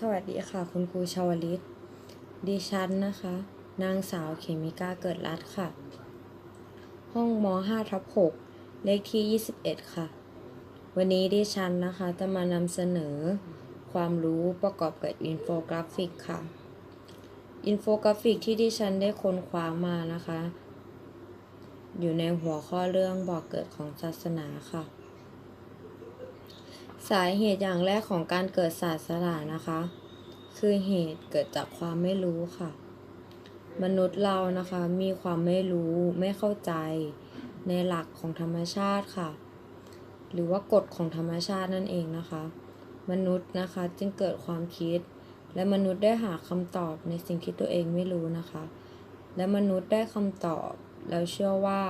สวัสดีค่ะ คุณครูชาวลิต ดิฉันนะคะ นางสาวเขมิกาเกิดรัตค่ะ ห้องม5ทับ6เลขที่ 21 ค่ะ วันนี้ดิฉันนะคะจะมานำเสนอความรู้ประกอบกับอินโฟกราฟิกค่ะ อินโฟกราฟิกที่ดิฉันได้ค้นคว้ามานะคะ อยู่ในหัวข้อเรื่องบอกเกิดของศาสนาค่ะ สาเหตุอย่างแรกของการเกิดศาสนานะคะ คือเหตุเกิดจากความไม่รู้ค่ะ มนุษย์เรานะคะมีความไม่รู้ไม่เข้าใจในหลักของธรรมชาติค่ะ หรือว่ากฎของธรรมชาตินั่นเองนะคะ มนุษย์นะคะจึงเกิดความคิด และมนุษย์ได้หาคำตอบในสิ่งที่ตัวเองไม่รู้นะคะ และมนุษย์ได้คำตอบแล้วเชื่อว่า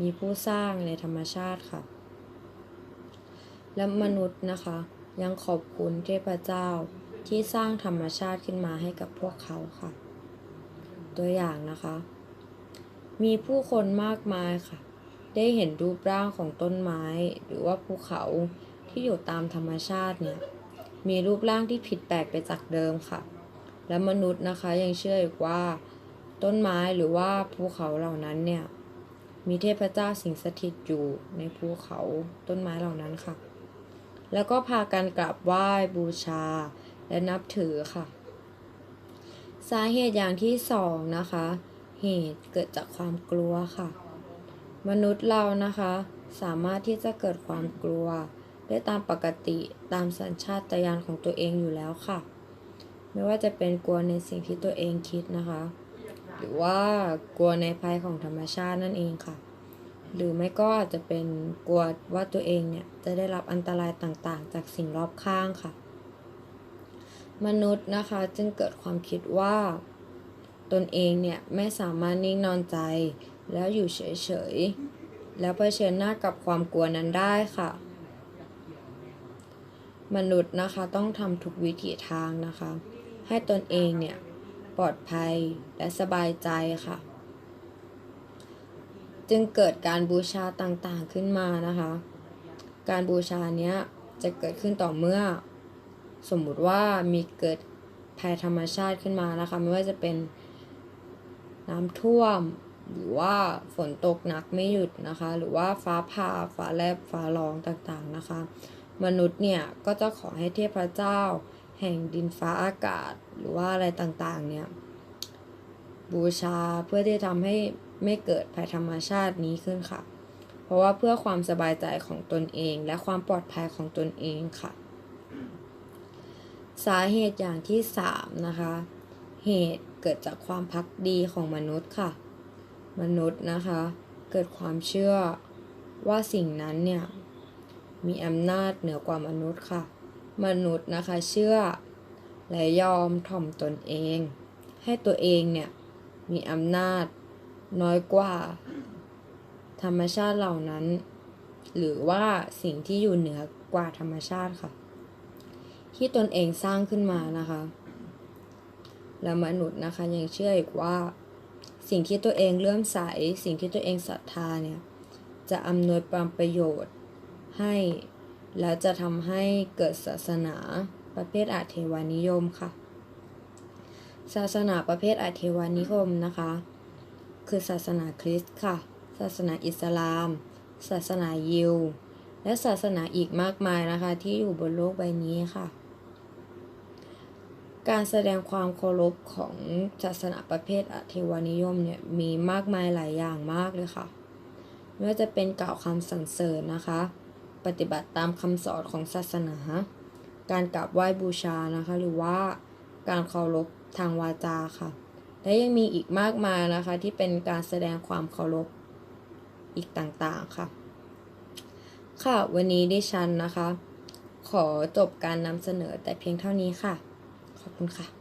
มีผู้สร้างในธรรมชาติค่ะ และมนุษย์นะคะ ยังขอบคุณเทพเจ้าที่สร้างธรรมชาติขึ้นมาให้กับพวกเขาค่ะ ตัวอย่างนะคะ มีผู้คนมากมายค่ะ ได้เห็นรูปร่างของต้นไม้ หรือว่าภูเขาที่อยู่ตามธรรมชาติเนี่ย มีรูปร่างที่ผิดแปลกไปจากเดิมค่ะ และมนุษย์นะคะยังเชื่ออีกว่า ต้นไม้หรือว่าภูเขาเหล่านั้นเนี่ยมีเทพเจ้าสิงสถิตอยู่ในภูเขาต้นไม้เหล่านั้นค่ะ แล้วก็พากันกราบไหว้บูชา และนับถือค่ะ สาเหตุอย่างที่สองนะคะ เหตุเกิดจากความกลัวค่ะ มนุษย์เรานะคะ สามารถที่จะเกิดความกลัว ได้ตามปกติตามสัญชาตญาณของตัวเองอยู่แล้วค่ะ ไม่ว่าจะเป็นกลัวในสิ่งที่ตัวเองคิดนะคะ หรือว่ากลัวในภัยของธรรมชาตินั่นเองค่ะ หรือไม่ก็อาจจะเป็นกลัวว่าตัวเองเนี่ยจะได้รับอันตรายต่างๆ จากสิ่งรอบข้างค่ะ มนุษย์นะคะจึงเกิดความคิดว่า ตนเองเนี่ยไม่สามารถนิ่งนอนใจ แล้วอยู่เฉยๆ แล้วเผชิญหน้ากับความกลัวนั้นได้ค่ะ มนุษย์นะคะต้องทำทุกวิถีทางนะคะ ให้ตนเองเนี่ยปลอดภัยและสบายใจค่ะ จึงเกิดการบูชาต่างๆขึ้นมานะคะ การบูชาเนี้ยจะเกิดขึ้นต่อเมื่อ สมมุติว่ามีเกิดภัยธรรมชาติขึ้นมานะคะ ไม่ว่าจะเป็นน้ำท่วมหรือว่าฝนตกหนักไม่หยุดนะคะ หรือว่าฟ้าผ่าฟ้าแลบฟ้าร้องต่างๆนะคะ มนุษย์เนี่ยก็จะขอให้เทพเจ้า แห่งดินฟ้าอากาศ หรือว่าอะไรต่างๆเนี่ยบูชาเพื่อที่จะทำให้ ไม่เกิดภัยธรรมชาตินี้ขึ้นค่ะ เพราะว่าเพื่อความสบายใจของตนเอง และความปลอดภัยของตนเองค่ะ สาเหตุอย่างที่สามนะคะ เหตุเกิดจากความพักดีของมนุษย์ค่ะ มนุษย์นะคะ เกิดความเชื่อว่าสิ่งนั้นเนี่ย มีอำนาจเหนือกว่ามนุษย์ค่ะ มนุษย์นะคะเชื่อและยอมถ่อมตนเอง ให้ตัวเองเนี่ยมีอำนาจ น้อยกว่า ธรรมชาติเหล่านั้น หรือว่าสิ่งที่อยู่เหนือกว่าธรรมชาติค่ะ ที่ตนเองสร้างขึ้นมานะคะ และมนุษย์นะคะยังเชื่ออีกว่า สิ่งที่ตัวเองเลื่อมใส สิ่งที่ตัวเองศรัทธาเนี่ยจะอำนวยความประโยชน์ให้แล้วจะทำให้เกิดศาสนาประเภทอาเทวานิยมค่ะ ศาสนาประเภทอาเทวานิยมนะคะ คือศาสนาคริสต์ค่ะ ศาสนาอิสลาม ศาสนายิว และศาสนาอีกมากมายนะคะ ที่อยู่บนโลกใบนี้ค่ะ การแสดงความเคารพของศาสนาประเภทอเทวานิยมเนี่ยมีมากมายหลายอย่างมากเลยค่ะ ไม่ว่าจะเป็นกล่าวคำสรรเสริญนะคะ ปฏิบัติตามคำสอนของศาสนา การกราบไหว้บูชานะคะ หรือว่าการเคารพทางวาจาค่ะ และยังมีอีกมากมายนะคะ ที่เป็นการแสดงความเคารพอีกต่างๆค่ะ ค่ะ วันนี้ดิฉันนะคะ ขอจบการนำเสนอแต่เพียงเท่านี้ค่ะ ขอบคุณค่ะ